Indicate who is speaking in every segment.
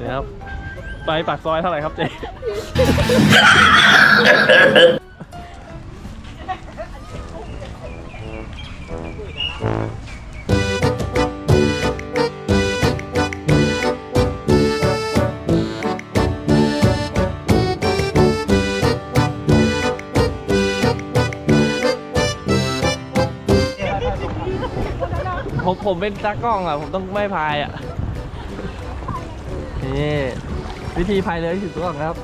Speaker 1: นี่ครับ ไปปากซอยเท่าไหร่ครับเจ๊ผมผมเป็นตากล้องอะ ผมต้องไม่พายอะ นี่ วิธีพายเรือที่ถูกต้องครับ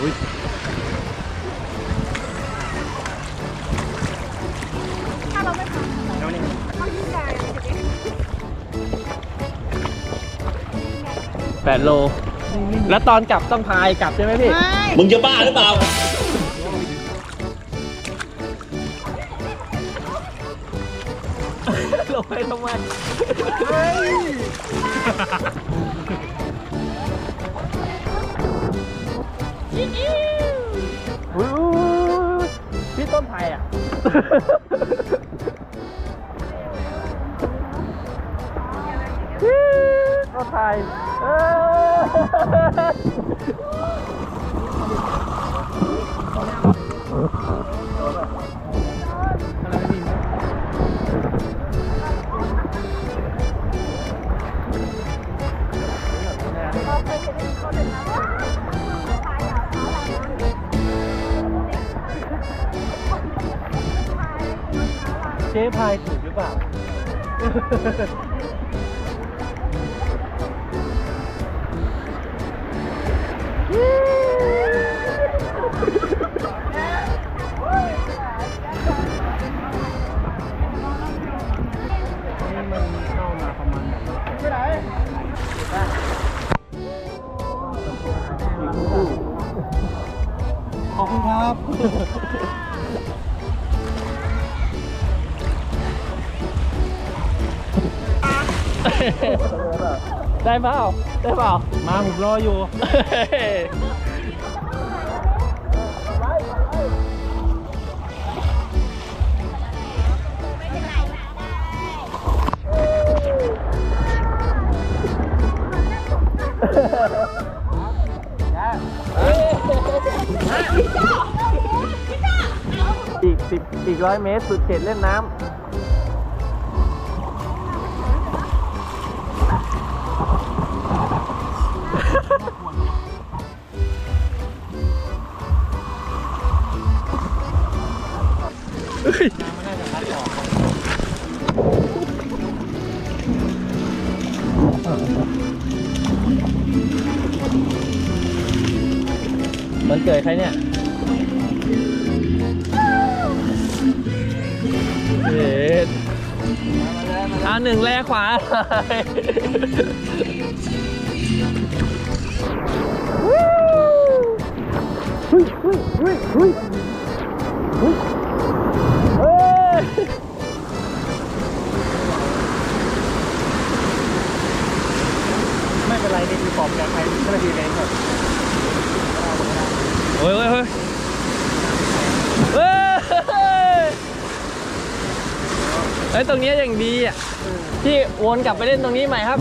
Speaker 1: อุ้ยแปดโล แล้วตอนกลับต้องพายกลับใช่ไหมพี่
Speaker 2: มึงจะบ้าหรือเปล่า
Speaker 1: ลงไปทำไมเฮ้ยอุ๊ยพี่ต้นไผ่อะ ต้นไผ่เออ เจ๊พายถูกหรือเปล่า นี่มันเข้ามาประมาณไปไหนขอบคุณครับ ได้เปล่าได้เปล่า มาผมรออยู่ อีกสิบอีกร้อยเมตรสุดเขตเล่นน้ำ มันเกิดใครเนี่ยเอ็ดอ่าหนึ่งแลขวาเเฮ้ยเฮ้ยเฮ้ยเฮ้ย
Speaker 2: ไม่เป็นไรนี่คือปอบแกใครก็เลยดีเองครับ
Speaker 1: เฮ้ยเฮ้ยเฮ้ยเฮ้ยเฮ้ยตรงเนี้ยอย่างดีอะพี่วนกลับไปเล่นตรงนี้ใหม่ครับ